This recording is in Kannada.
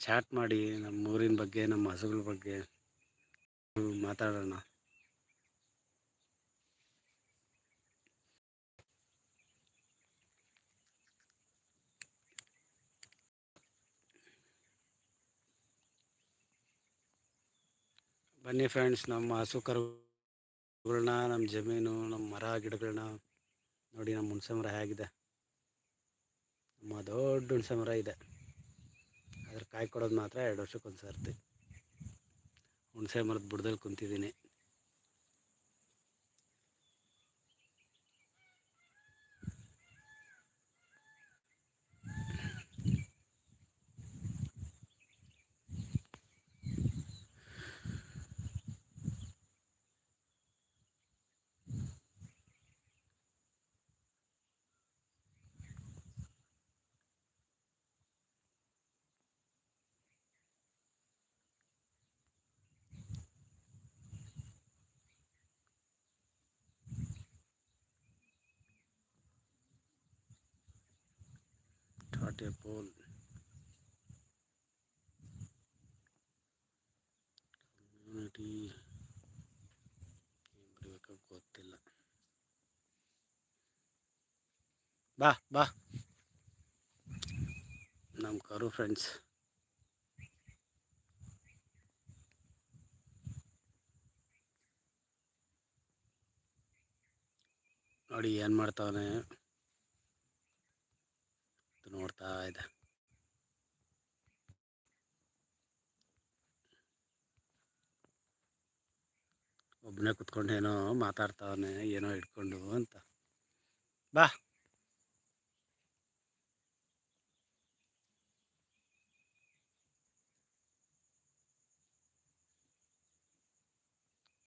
ಚಾಟ್ ಮಾಡಿ ನಮ್ಮ ಊರಿನ ಬಗ್ಗೆ, ನಮ್ಮ ಹಸುಗಳ ಬಗ್ಗೆ ಮಾತಾಡೋಣ. ಬನ್ನಿ ಫ್ರೆಂಡ್ಸ್ ನಮ್ಮ ಹಸು ಕರುಗಳನ್ನ, ನಮ್ಮ ಜಮೀನು, ನಮ್ಮ ಮರ ಗಿಡಗಳನ್ನ ನೋಡಿ, ನಮ್ಮ ಹುಣ್ಸೆ ಮರ ಹೇಗಿದೆ. ನಮ್ಮ ದೊಡ್ಡ ಹುಣ್ಸೆ ಮರ ಇದೆ. ಕಾಯಿ ಕೊಡೋದು ಮಾತ್ರ ಎರಡು ವರ್ಷಕ್ಕೊಂದು ಸರ್ತಿ ಹುಣಸೆ ಮರದ ಬುಡದಲ್ಲಿ ಕುಂತಿದ್ದೀನಿ. ಟಾಟೆ ಪೋಲ್ ಕಮ್ಯುನಿಟಿ. ಏನು ಬರೀಬೇಕು ಗೊತ್ತಿಲ್ಲ. ಬಾ ಬಾ. ನಮ್ಮ ಕರು ಫ್ರೆಂಡ್ಸ್ ನೋಡಿ ಏನು ಮಾಡ್ತಾವನೆ. ನೋಡ್ತಾ ಇದೆ. ಒಬ್ಬನೇ ಕುತ್ಕೊಂಡು ಏನೋ ಮಾತಾಡ್ತಾವನೆ ಏನೋ ಇಟ್ಕೊಂಡು ಅಂತ. ಬಾ.